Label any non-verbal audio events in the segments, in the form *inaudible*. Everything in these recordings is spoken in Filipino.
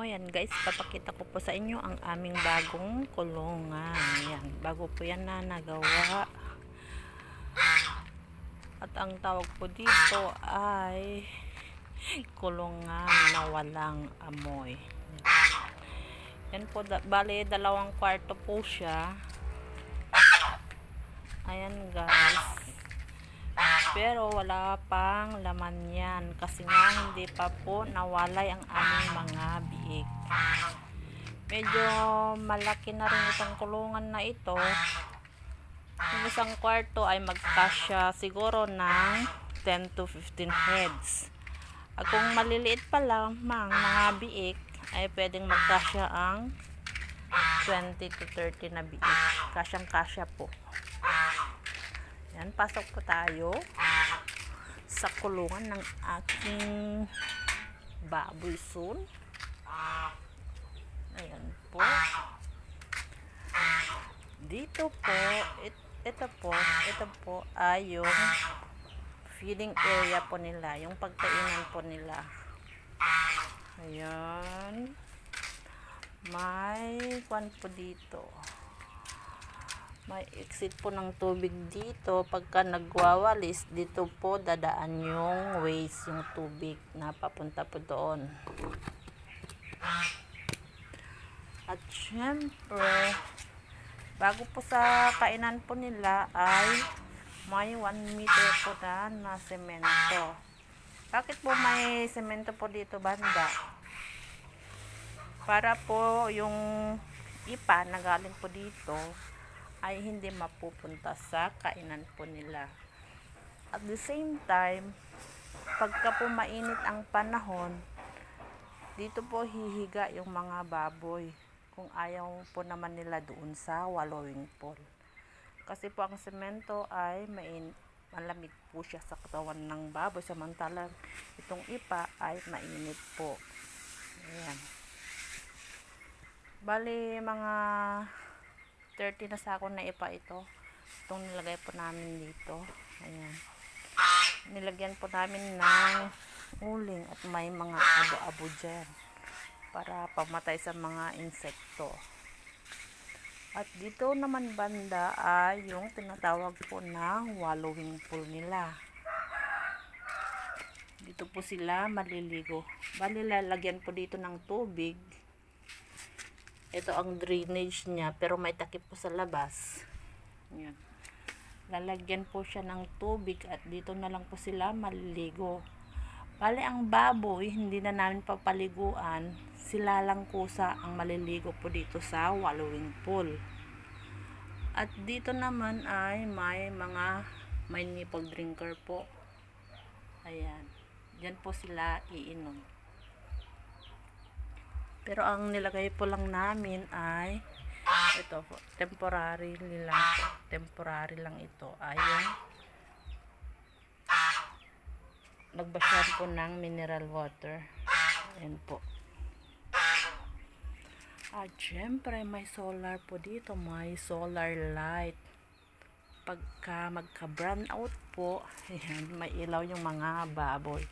O yan guys, papakita ko po sa inyo ang aming bagong kulungan. Yan, bago po yan na nagawa. At ang tawag po dito ay kulungan na walang amoy. Yan po, da- bali dalawang kwarto po siya. Ayan guys. Pero wala pang laman yan kasi nga hindi pa po nawalay ang aming mga biik. Medyo malaki na rin itong kulungan na ito. Yung isang kwarto ay magkasya siguro ng 10 to 15 heads. At kung maliliit pa lang mga biik ay pwedeng magkasya ang 20 to 30 na biik. Kasyang kasya po. Yan, pasok po tayo sa kulungan ng aking baboy soon. Ayan po. Dito po, it, ito po, ito po ay yung feeding area po nila, yung pagkainan po nila. Ayan. May kwan po dito may exit po ng tubig dito. Pagka nagwawalis dito po dadaan yung waste yung tubig na papunta po doon. At syempre bago po sa kainan po nila ay may 1 meter po na na semento. Bakit po may semento po dito banda? Para po yung ipa na galing po dito ay hindi mapupunta sa kainan po nila. At the same time, pagka po mainit ang panahon, dito po hihiga yung mga baboy kung ayaw po naman nila doon sa wallowing pool. Kasi po ang semento ay main, malamig po siya sa katawan ng baboy samantalang itong ipa ay mainit po. Ayan. Bali mga 30 na sako na ipa ito. Itong nilagay po namin dito. Ayan. Nilagyan po namin ng uling at may mga abo-abo dyan para pamatay sa mga insekto. At dito naman banda ay yung tinatawag po na wallowing pool nila. Dito po sila maliligo. Bali lalagyan po dito ng tubig ito ang drainage niya, pero may takip po sa labas. Yan. Lalagyan po siya ng tubig at dito na lang po sila maliligo. Bale, ang baboy, hindi na namin papaliguan. Sila lang kusa ang maliligo po dito sa wallowing pool. At dito naman ay may mga may nipple drinker po. Ayan. Diyan po sila iinom. Pero ang nilagay po lang namin ay ito po, temporary lang po. Temporary lang ito. Ayun. Nagbasyan po ng mineral water. Ayan po. At syempre may solar po dito. May solar light. Pagka magka-brown out po, *laughs* ayan, may ilaw yung mga baboy.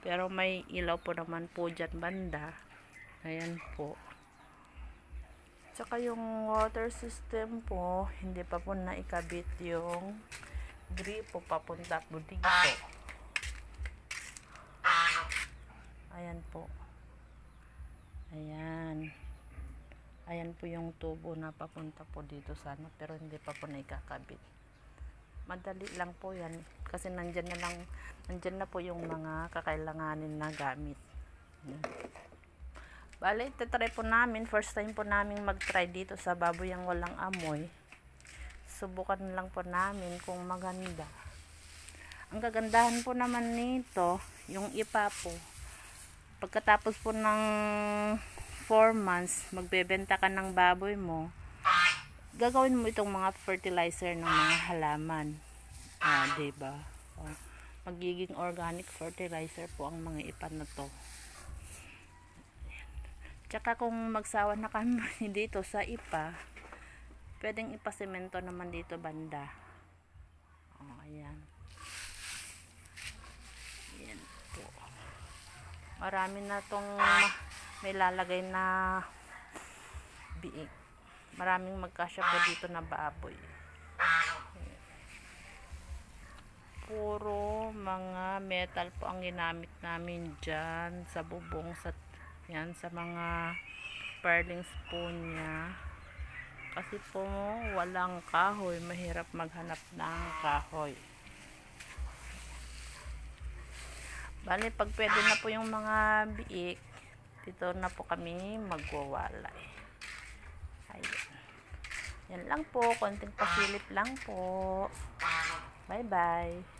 Pero may ilaw po naman po dyan banda Ayan po. Tsaka yung water system po, hindi pa po naikabit yung gripo papunta po dito. Ayan po. Ayan. Ayan po yung tubo na papunta po dito sana pero hindi pa po naikakabit. Madali lang po yan kasi nandyan na lang nandyan na po yung mga kakailanganin na gamit. Ayan. Bale, try po namin. First time po namin mag-try dito sa baboy ang walang amoy. Subukan lang po namin kung maganda. Ang kagandahan po naman nito, yung ipa po. Pagkatapos po ng 4 months, magbebenta ka ng baboy mo, gagawin mo itong mga fertilizer ng mga halaman. Ah, 'di ba? Oh, magiging organic fertilizer po ang mga ipa na to. Tsaka kung magsawa na kami *laughs* dito sa ipa, pwedeng ipasemento naman dito banda. Oh, ayan. Ayan po. Marami na tong may lalagay na biik. Maraming magkasya po dito na baboy. Puro mga metal po ang ginamit namin dyan sa bubong sa yan sa mga purlings po niya. Kasi po walang kahoy, mahirap maghanap ng kahoy. Bali, pag pwede na po yung mga biik, dito na po kami magwawalay. Ayun. Yan lang po, konting pasilip lang po. Bye-bye.